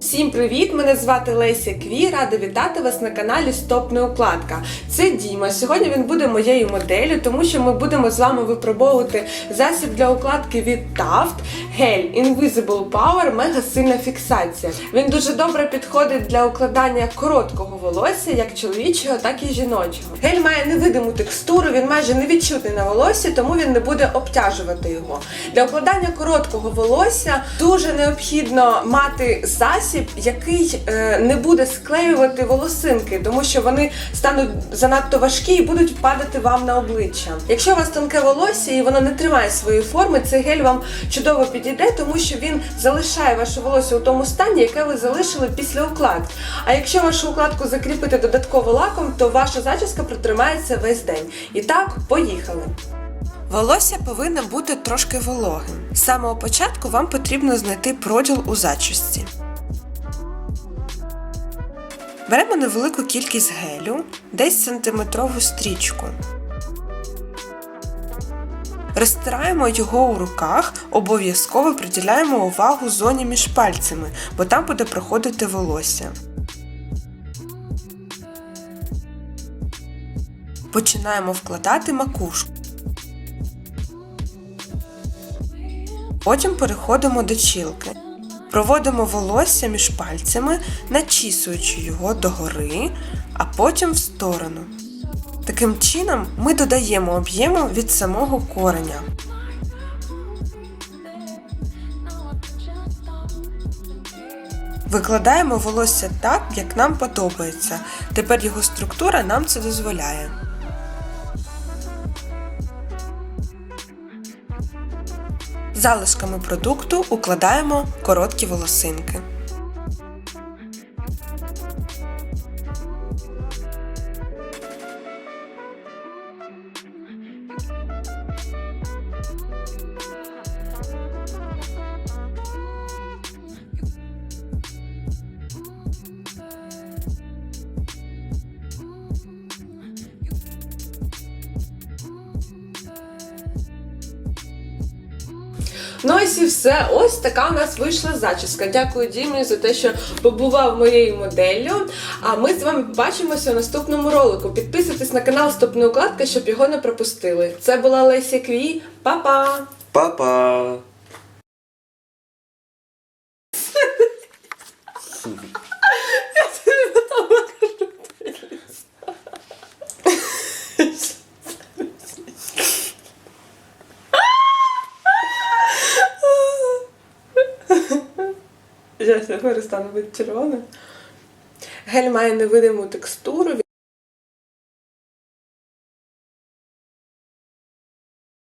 Всім привіт! Мене звати Леся Кві. Рада вітати вас на каналі Стоп Неукладка. Це Діма. Сьогодні він буде моєю моделлю, тому що ми будемо з вами випробовувати засіб для укладки від Taft Gel Invisible Power Мега сильна фіксація. Він дуже добре підходить для укладання короткого волосся, як чоловічого, так і жіночого. Гель має невидиму текстуру, він майже невідчутний на волосі, тому він не буде обтяжувати його. Для укладання короткого волосся дуже необхідно мати засіб, який е, не буде склеювати волосинки, тому що вони стануть занадто важкі і будуть падати вам на обличчя. Якщо у вас тонке волосся і воно не тримає своєї форми, цей гель вам чудово підійде, тому що він залишає ваше волосся у тому стані, яке ви залишили після укладки. А якщо вашу укладку закріпити додатково лаком, то ваша зачіска протримається весь день. І так, поїхали. Волосся повинно бути трошки вологим. З самого початку вам потрібно знайти проділ у зачісті. Беремо невелику кількість гелю, десь сантиметрову стрічку. Розтираємо його у руках, обов'язково приділяємо увагу зоні між пальцями, бо там буде проходити волосся. Починаємо вкладати макушку. Потім переходимо до чілки. Проводимо волосся між пальцями, начісуючи його догори, а потім в сторону. Таким чином ми додаємо об'єму від самого кореня. Викладаємо волосся так, як нам подобається. Тепер його структура нам це дозволяє. Залишками продукту укладаємо короткі волосинки. Ну ось і все. Ось така у нас вийшла зачіска. Дякую Дімі за те, що побував моєю моделлю. А ми з вами побачимося у наступному ролику. Підписуйтесь на канал Стопна Укладка, щоб його не пропустили. Це була Леся Кві. Па-па! Папа. Зараз я перестану бути червоним. Гель має невидиму текстуру.